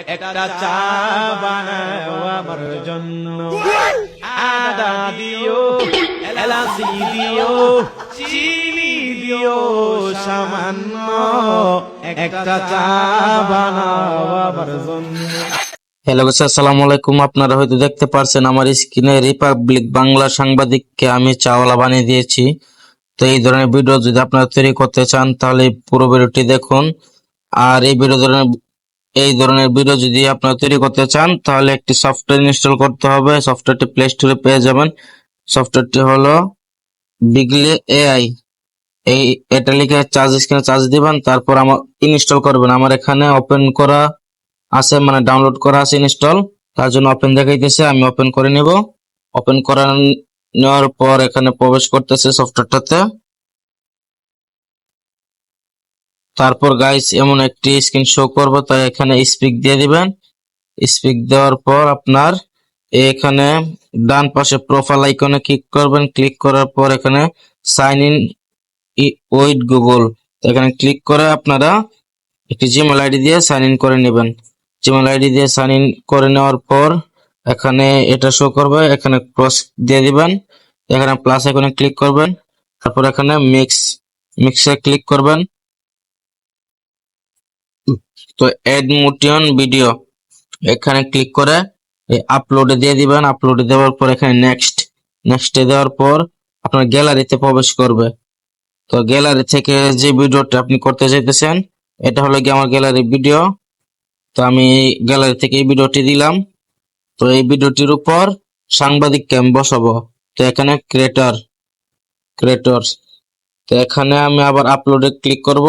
একটা চা বানাও আমার জন্য। আদা দিও, এলাচি দিও, চিনি দিও, সামান্য একটা চা বানাও আমার জন্য। হ্যালো গাছ আসসালামু আলাইকুম। আপনারা হয়তো দেখতে পারছেন আমার স্ক্রিনে রিপাবলিক বাংলা সাংবাদিককে আমি চাওয়ালা বানিয়ে দিয়েছি। তো এই ধরনের ভিডিও যদি আপনারা তৈরি করতে চান, তাহলে পুরো ভিডিওটি দেখুন। আর এই ভিডিও ধরনের এই ধরনের ভিডিও যদি আপনারা তৈরি করতে চান, তাহলে একটি সফটওয়্যার ইনস্টল করতে হবে। সফটওয়্যারটি প্লে স্টোরে পেয়ে যাবেন। সফটওয়্যারটি হলো বিগলি এআই এই, এটা লিখে চার্জ স্ক্রিনে চার্জ দিবেন, তারপর আমার ইনস্টল করবেন। আমার এখানে ওপেন করা আছে মানে ডাউনলোড করা আছে ইনস্টল তার জন্য ওপেন দেখাইতেছে, আমি ওপেন করে নিব। ওপেন করা নেওয়ার পর এখানে প্রবেশ করতেছে সফটওয়্যারটাতে তারপর গাইস এমন একটি স্ক্রিন শো করব, তাই এখানে স্পিক দিয়ে দিবেন। স্পিক দেওয়ার পর আপনার এখানে ডান পাশে প্রোফাইল আইকনে ক্লিক করবেন। ক্লিক করার পর এখানে সাইন ইন উইথ গুগল এখানে ক্লিক করে আপনারা একটি জিমেল আইডি দিয়ে সাইন ইন করে নেবেন। জিমেল আইডি দিয়ে সাইন ইন করে নেওয়ার পর এখানে এটা শো করবে। এখানে ক্রস দিয়ে দিবেন। এখানে প্লাস আইকনে ক্লিক করবেন। তারপর এখানে মিক্স মিক্সে ক্লিক করবেন। তো এড মোটিয়ন ভিডিও এখানে ক্লিক করে আপলোডে দিয়ে দিবেন। আপলোডে দেওয়ার পর এখানে নেক্সট নেক্সটে দেওয়ার পর আপনার গ্যালারিতে প্রবেশ করবে। তো গ্যালারি থেকে যে ভিডিওটা আপনি করতে চাইতেছেন, এটা হলো কি আমার গ্যালারি ভিডিও তো আমি গ্যালারি থেকে এই ভিডিওটি দিলাম। তো এই ভিডিওটির উপর সাংবাদিক আমি বসাবো। তো এখানে ক্রিয়েটর ক্রিয়েটর তো এখানে আমি আবার আপলোডে ক্লিক করব।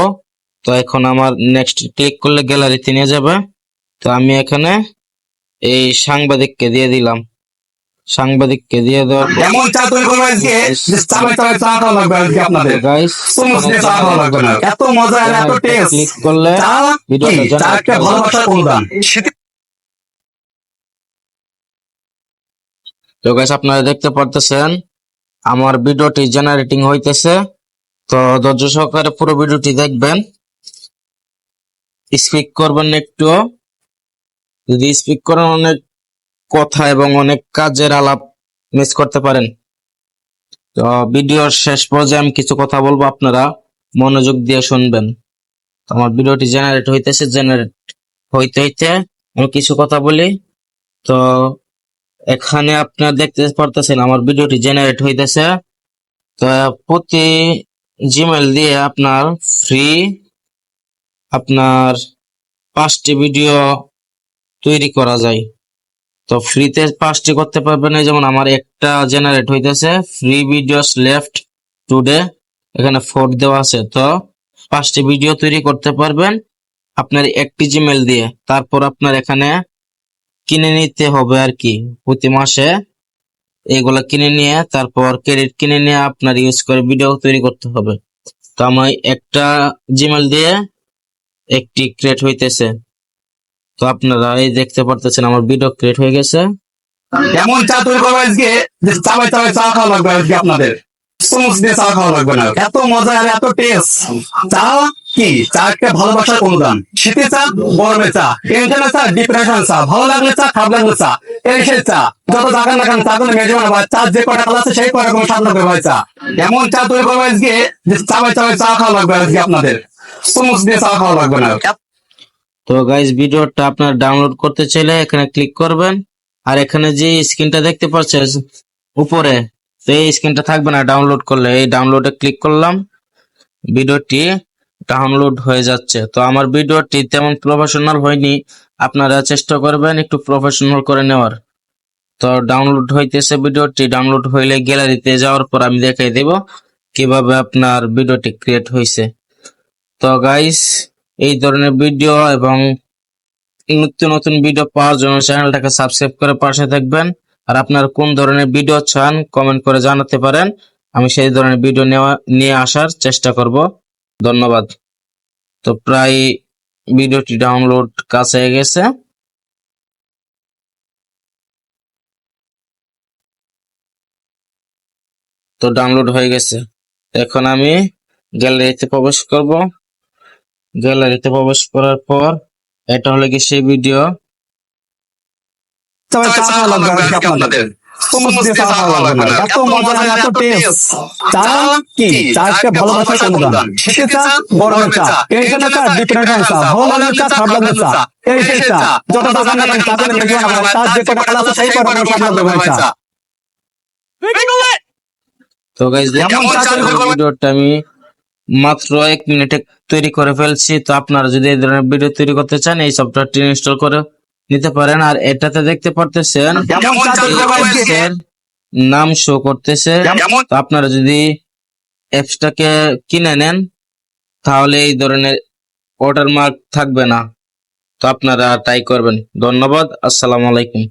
তো এখন আমার নেক্সট ক্লিক করলে গ্যালারিতে নিয়ে যাবে। তো আমি এখানে এই সাংবাদিককে দিয়ে দিলাম। সাংবাদিককে দিয়ে দেওয়ার পর এমন চা তৈরি করব আজকে যে চাবে চাবে চা খাওয়া লাগবে আজকে আপনাদের। গাইস সমুচ দিয়ে চা খাওয়া লাগবে না। এত মজা আর এত টেস্ট ক্লিক করলে ভিডিওটা চা একটা ভালোবাসার অনুদান। তো গাইস আপনারা দেখতে পারতেছেন আমার ভিডিওটি জেনারেটিং হইতেছে। তো ধৈর্য সহকারে পুরো ভিডিওটি দেখবেন। স্পিক করবেন একটু। যদি স্পিক করেন অনেক কথা এবং অনেক কাজের আলাপ মিস করতে পারেন। তো ভিডিওর শেষ পর্যায়ে আমি কিছু কথা বলব আপনারা, মনোযোগ দিয়ে শুনবেন। আমার ভিডিওটি জেনারেট হইতেছে জেনারেট হইতে হইতে আমি কিছু কথা বলি। তো এখানে আপনারা দেখতে পারতেছেন আমার ভিডিওটি জেনারেট হইতেছে। তো প্রতি জিমেল দিয়ে আপনার ফ্রি আপনার পাঁচটি ভিডিও তৈরি করা যায়। তো ফ্রিতে পাঁচটি করতে পারবেন। এই যেমন আমার একটা জেনারেট হইতেছে ফ্রি ভিডিওস লেফট টুডে এখানে ফোর দেওয়া আছে। তো পাঁচটি ভিডিও তৈরি করতে পারবেন আপনার একটি জিমেল দিয়ে। তারপর আপনার এখানে কিনে নিতে হবে আর কি। প্রতি মাসে এগুলা কিনে নিয়ে, তারপর ক্রেডিট কিনে নিয়ে আপনার ইউজ করে ভিডিও তৈরি করতে হবে। তো আমার একটা জিমেল দিয়ে একটি ক্রিয়েট হইতেছে। তো আপনারা এই দেখতে পারতেছেন আমার ভিডিও ক্রিয়েট হয়ে গেছে। এমন চা তৈরি করব আজকে যে চাবে চাবে চা খাওয়া লাগবে আজকে আপনাদের। সমুচ দিয়ে চা খাওয়া লাগবে না। এত মজা আর এত টেস্ট চা কি? চা একটা ভালোবাসার অনুদান। শীতে চা গরমে চা। টেনশনে চা ডিপ্রেশন চা। ভালো লাগলে চা, খারাপ লাগলে চা। এসে চা। যত জাগান না কেন চা কোনো মেজে না চা যে কটা কাল আছে সেই কটা কোনো স্বাদ লাগবে ভাই চা। এমন চা তৈরি করব আজকে যে চাবে চাবে চা খাওয়া লাগবে আজকে আপনাদের। সমুচ দিয়ে চা খাওয়া লাগবে না। তো গাইজ ভিডিওটা আপনার ডাউনলোড করতে চাইলে এখানে ক্লিক করবেন। আর এখানে যে স্ক্রিনটা দেখতে পাচ্ছেন উপরে তো এই স্ক্রিনটা থাকবে না ডাউনলোড করলে। এই ডাউনলোডে ক্লিক করলাম। ভিডিওটি ডাউনলোড হয়ে যাচ্ছে। তো আমার ভিডিওটি তেমন প্রফেশনাল হয়নি। আপনারা চেষ্টা করবেন একটু প্রফেশনাল করে নেওয়ার। তো ডাউনলোড হইতেছে ভিডিওটি। ডাউনলোড হইলে গ্যালারিতে যাওয়ার পর আমি দেখাই দেব কীভাবে আপনার ভিডিওটি ক্রিয়েট হয়েছে তো গাইস এই ধরনের ভিডিও এবং নিত্য নতুন ভিডিও পাওয়ার জন্য চ্যানেলটাকে সাবস্ক্রাইব করে পাশে থাকবেন। আর আপনার কোন ধরনের ভিডিও চান কমেন্ট করে জানাতে পারেন। আমি সেই ধরনের ভিডিও নেওয়া, নিয়ে আসার চেষ্টা করব। ধন্যবাদ। তো প্রায় ভিডিওটি ডাউনলোড কাছে গেছে। তো ডাউনলোড হয়ে গেছে। এখন আমি গ্যালারিতে প্রবেশ করব। গ্যালারিতে প্রবেশ করার পর এটা হলো কি সেই ভিডিও। চা চা খাওয়া আপনাদের। চা খাওয়া লাগবে না। এত মজা এত টেস্ট চা কি? চাকে ভালোবাসার অনুদান খেতে চা গরমের চা। টেনশনের চা ডিপ্রেশনের চা ভালো চা খারাপ চা। এই সেই চা যত টাকা না চা করে দেখবে আমার চা যে কটা কালা সেই কটা চা। লাগবে চা তো চা ভিডিওটা আমি মাত্র এক মিনিটে তৈরি করে ফেলছি। তো আপনারা যদি এই ধরনের ভিডিও তৈরি করতে চান এই সফটওয়্যারটি ইনস্টল করে নিতে পারেন। আর এটাতে দেখতে পারতেছেন নাম শো করতেছে। তো আপনারা যদি অ্যাপসটাকে কিনে নেন তাহলে এই ধরনের ওয়াটারমার্ক থাকবে না। তো আপনারা তাই করবেন। ধন্যবাদ। আসসালামু আলাইকুম।